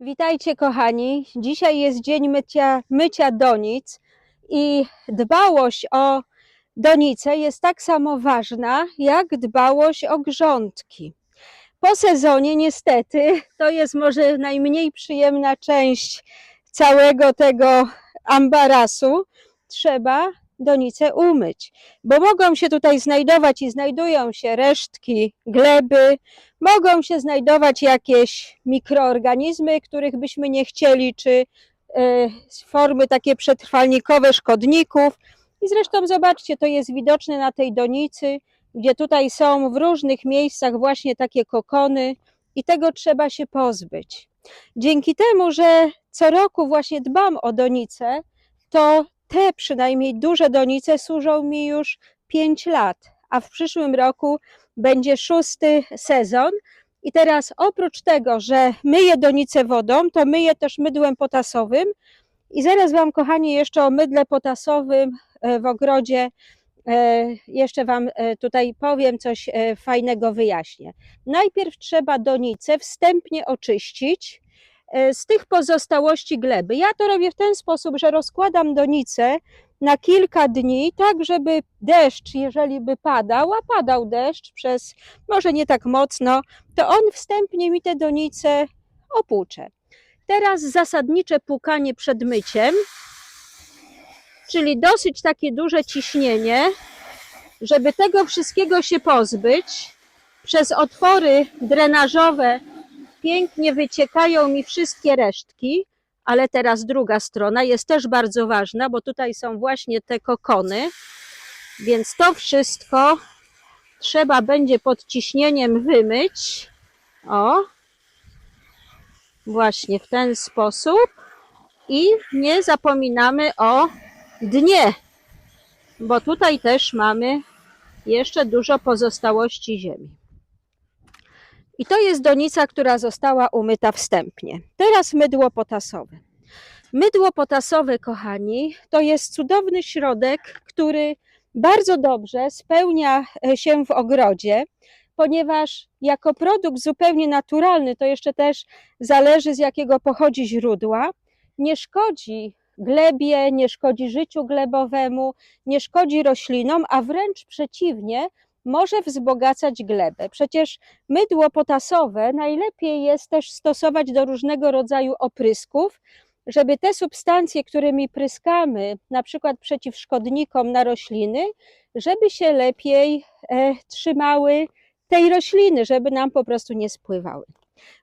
Witajcie kochani. Dzisiaj jest dzień mycia, mycia donic i dbałość o donice jest tak samo ważna jak dbałość o grządki. Po sezonie niestety to jest może najmniej przyjemna część całego tego ambarasu. Trzeba donice umyć, bo mogą się tutaj znajdować i znajdują się resztki gleby, mogą się znajdować jakieś mikroorganizmy, których byśmy nie chcieli, czy e, formy takie przetrwalnikowe szkodników. I zresztą zobaczcie, to jest widoczne na tej donicy, gdzie tutaj są w różnych miejscach właśnie takie kokony i tego trzeba się pozbyć. Dzięki temu, że co roku właśnie dbam o donice, to te przynajmniej duże donice służą mi już 5 lat, a w przyszłym roku będzie szósty sezon. I teraz oprócz tego, że myję donice wodą, to myję też mydłem potasowym. I zaraz Wam, kochani, jeszcze o mydle potasowym e, w ogrodzie e, jeszcze Wam e, tutaj powiem, coś fajnego wyjaśnię. Najpierw trzeba donice wstępnie oczyścić z tych pozostałości gleby. Ja to robię w ten sposób, że rozkładam donice na kilka dni, tak żeby deszcz, jeżeli by padał, a padał deszcz przez może nie tak mocno, to on wstępnie mi te donice opłucze. Teraz zasadnicze płukanie przed myciem, czyli dosyć takie duże ciśnienie, żeby tego wszystkiego się pozbyć. Przez otwory drenażowe pięknie wyciekają mi wszystkie resztki, ale teraz druga strona jest też bardzo ważna, bo tutaj są właśnie te kokony, więc to wszystko trzeba będzie pod ciśnieniem wymyć. O, właśnie w ten sposób. I nie zapominamy o dnie, bo tutaj też mamy jeszcze dużo pozostałości ziemi. I to jest donica, która została umyta wstępnie. Teraz mydło potasowe. Mydło potasowe, kochani, to jest cudowny środek, który bardzo dobrze spełnia e, się w ogrodzie, ponieważ jako produkt zupełnie naturalny, to jeszcze też zależy z jakiego pochodzi źródła, nie szkodzi glebie, nie szkodzi życiu glebowemu, nie szkodzi roślinom, a wręcz przeciwnie, może wzbogacać glebę. Przecież mydło potasowe najlepiej jest też stosować do różnego rodzaju oprysków, żeby te substancje, którymi pryskamy, na przykład przeciw szkodnikom na rośliny, żeby się lepiej e, trzymały tej rośliny, żeby nam po prostu nie spływały.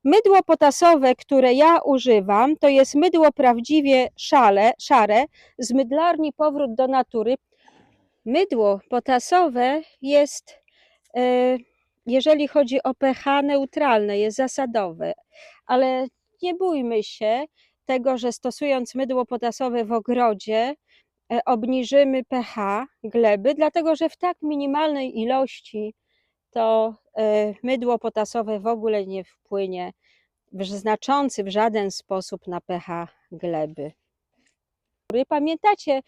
Mydło potasowe, które ja używam, to jest mydło prawdziwie szale, szare z mydlarni Powrót do Natury. Mydło potasowe jest, e, jeżeli chodzi o pH neutralne, jest zasadowe, ale nie bójmy się tego, że stosując mydło potasowe w ogrodzie, e, obniżymy pH gleby, dlatego że w tak minimalnej ilości to e, mydło potasowe w ogóle nie wpłynie w znaczący w żaden sposób na pH gleby. Pamiętacie,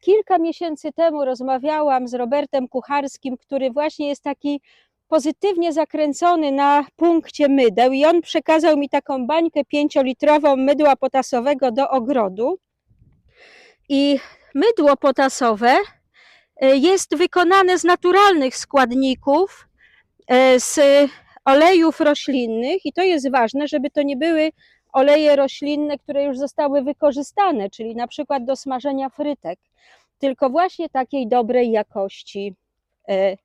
kilka miesięcy temu rozmawiałam z Robertem Kucharskim, który właśnie jest taki pozytywnie zakręcony na punkcie mydeł i on przekazał mi taką bańkę pięciolitrową mydła potasowego do ogrodu. I mydło potasowe e, jest wykonane z naturalnych składników, e, z olejów roślinnych i to jest ważne, żeby to nie były oleje roślinne, które już zostały wykorzystane, czyli na przykład do smażenia frytek, tylko właśnie takiej dobrej jakości e,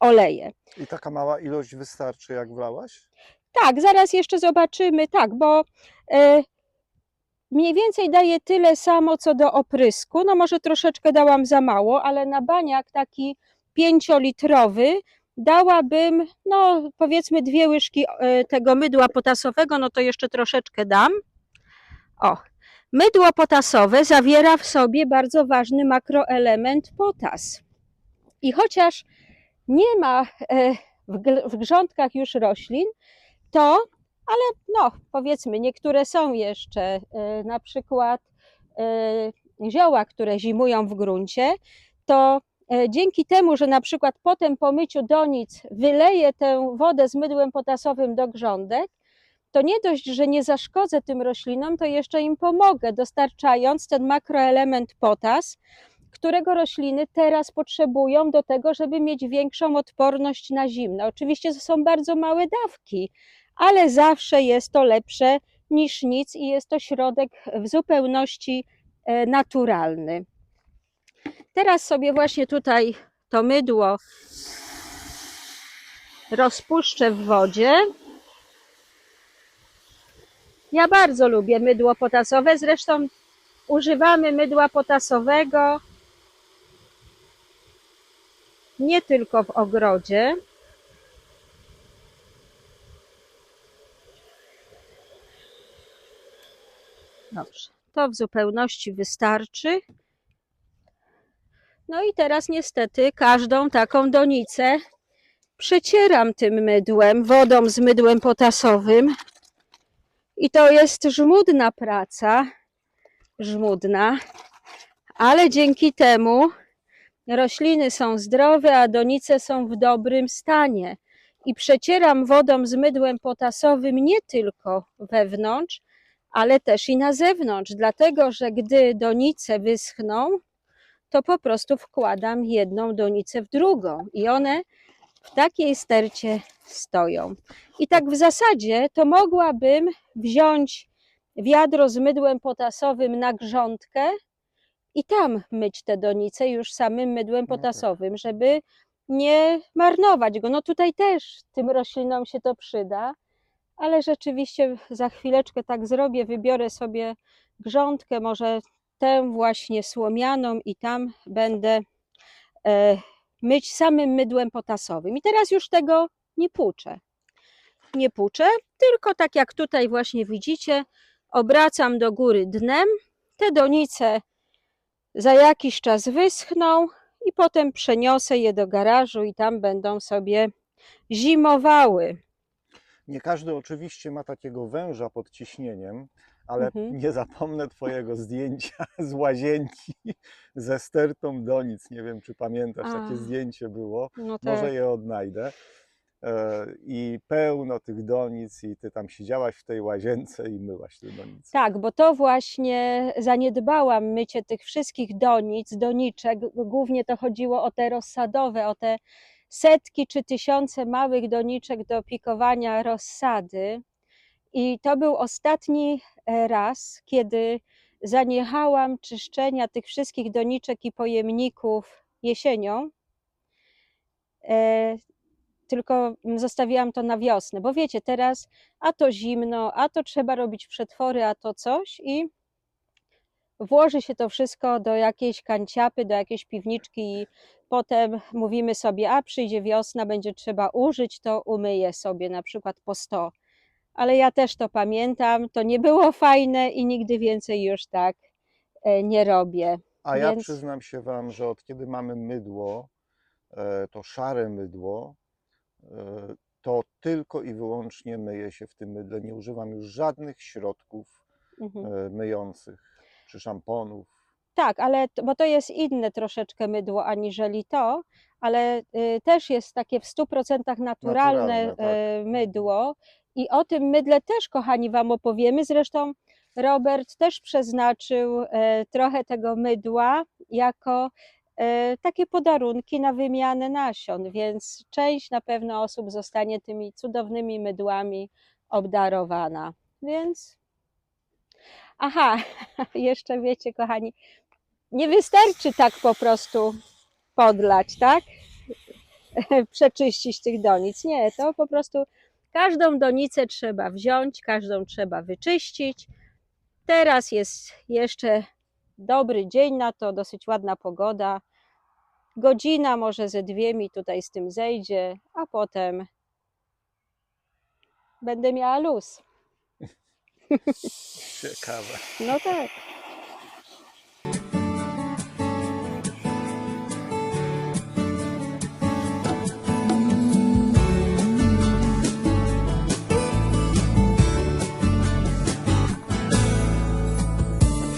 oleje. I taka mała ilość wystarczy, jak wlałaś? Tak, zaraz jeszcze zobaczymy, tak, bo e, mniej więcej daje tyle samo co do oprysku. No może troszeczkę dałam za mało, ale na baniak taki pięciolitrowy dałabym, no powiedzmy dwie łyżki e, tego mydła potasowego, no to jeszcze troszeczkę dam. O, mydło potasowe zawiera w sobie bardzo ważny makroelement potas. I chociaż nie ma e, w, grządkach już roślin, to, ale no powiedzmy, niektóre są jeszcze, e, na przykład zioła, które zimują w gruncie, to dzięki temu, że na przykład potem po myciu donic wyleję tę wodę z mydłem potasowym do grządek, to nie dość, że nie zaszkodzę tym roślinom, to jeszcze im pomogę, dostarczając ten makroelement potas, którego rośliny teraz potrzebują do tego, żeby mieć większą odporność na zimno. Oczywiście to są bardzo małe dawki, ale zawsze jest to lepsze niż nic i jest to środek w zupełności e, naturalny. Teraz sobie właśnie tutaj to mydło rozpuszczę w wodzie. Ja bardzo lubię mydło potasowe, zresztą używamy mydła potasowego nie tylko w ogrodzie. Dobrze, to w zupełności wystarczy. No i teraz niestety każdą taką donicę przecieram tym mydłem, wodą z mydłem potasowym. I to jest żmudna praca, żmudna, ale dzięki temu rośliny są zdrowe, a donice są w dobrym stanie. I przecieram wodą z mydłem potasowym nie tylko wewnątrz, ale też i na zewnątrz, dlatego że gdy donice wyschną, to po prostu wkładam jedną donicę w drugą i one w takiej stercie stoją. I tak w zasadzie to mogłabym wziąć wiadro z mydłem potasowym na grządkę i tam myć te donice już samym mydłem No tak. potasowym, żeby nie marnować go. No tutaj też tym roślinom się to przyda, ale rzeczywiście za chwileczkę tak zrobię, wybiorę sobie grządkę, może tę właśnie słomianą i tam będę e, myć samym mydłem potasowym. I teraz już tego nie płuczę. Nie płuczę, tylko tak jak tutaj właśnie widzicie, obracam do góry dnem. Te donice za jakiś czas wyschną i potem przeniosę je do garażu i tam będą sobie zimowały. Nie każdy oczywiście ma takiego węża pod ciśnieniem, ale Mhm. nie zapomnę Twojego zdjęcia z łazienki ze stertą donic. Nie wiem, czy pamiętasz, A. takie zdjęcie było. No tak. Może je odnajdę. E, I pełno tych donic, i ty tam siedziałaś w tej łazience i myłaś te donice. Tak, bo to właśnie zaniedbałam mycie tych wszystkich donic, doniczek. Głównie to chodziło o te rozsadowe, o te setki czy tysiące małych doniczek do pikowania rozsady. I to był ostatni e, raz, kiedy zaniechałam czyszczenia tych wszystkich doniczek i pojemników jesienią. E, tylko zostawiłam to na wiosnę, bo wiecie, teraz a to zimno, a to trzeba robić przetwory, a to coś i włoży się to wszystko do jakiejś kanciapy, do jakiejś piwniczki i potem mówimy sobie, a przyjdzie wiosna, będzie trzeba użyć, to umyję sobie na przykład po 100. Ale ja też to pamiętam, to nie było fajne i nigdy więcej już tak e, nie robię. A ja Więc- przyznam się Wam, że od kiedy mamy mydło, e, to szare mydło, e, to tylko i wyłącznie myję się w tym mydle. Nie używam już żadnych środków Mhm. myjących czy szamponów. Tak, ale bo to jest inne troszeczkę mydło aniżeli to, ale y, też jest takie w 100% naturalne Naturalne, tak. y, mydło i o tym mydle też, kochani, Wam opowiemy. Zresztą Robert też przeznaczył e, trochę tego mydła jako e, takie podarunki na wymianę nasion, więc część na pewno osób zostanie tymi cudownymi mydłami obdarowana. Więc aha, jeszcze wiecie, kochani, nie wystarczy tak po prostu podlać, tak? Przeczyścić tych donic. Nie, to po prostu każdą donicę trzeba wziąć, każdą trzeba wyczyścić. Teraz jest jeszcze dobry dzień na to, dosyć ładna pogoda. Godzina, może ze dwie mi tutaj z tym zejdzie, a potem będę miała luz. Ciekawe. No tak.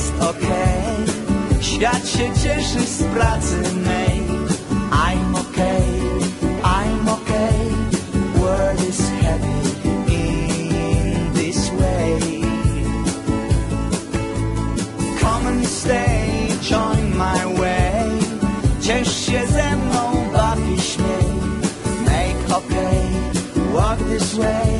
jest okej. Świat się cieszy z pracy mej. I'm okay, I'm okay. World is happy in this way. Come and stay, join my way. Ciesz się ze mną, baw i. Make okay, walk this way.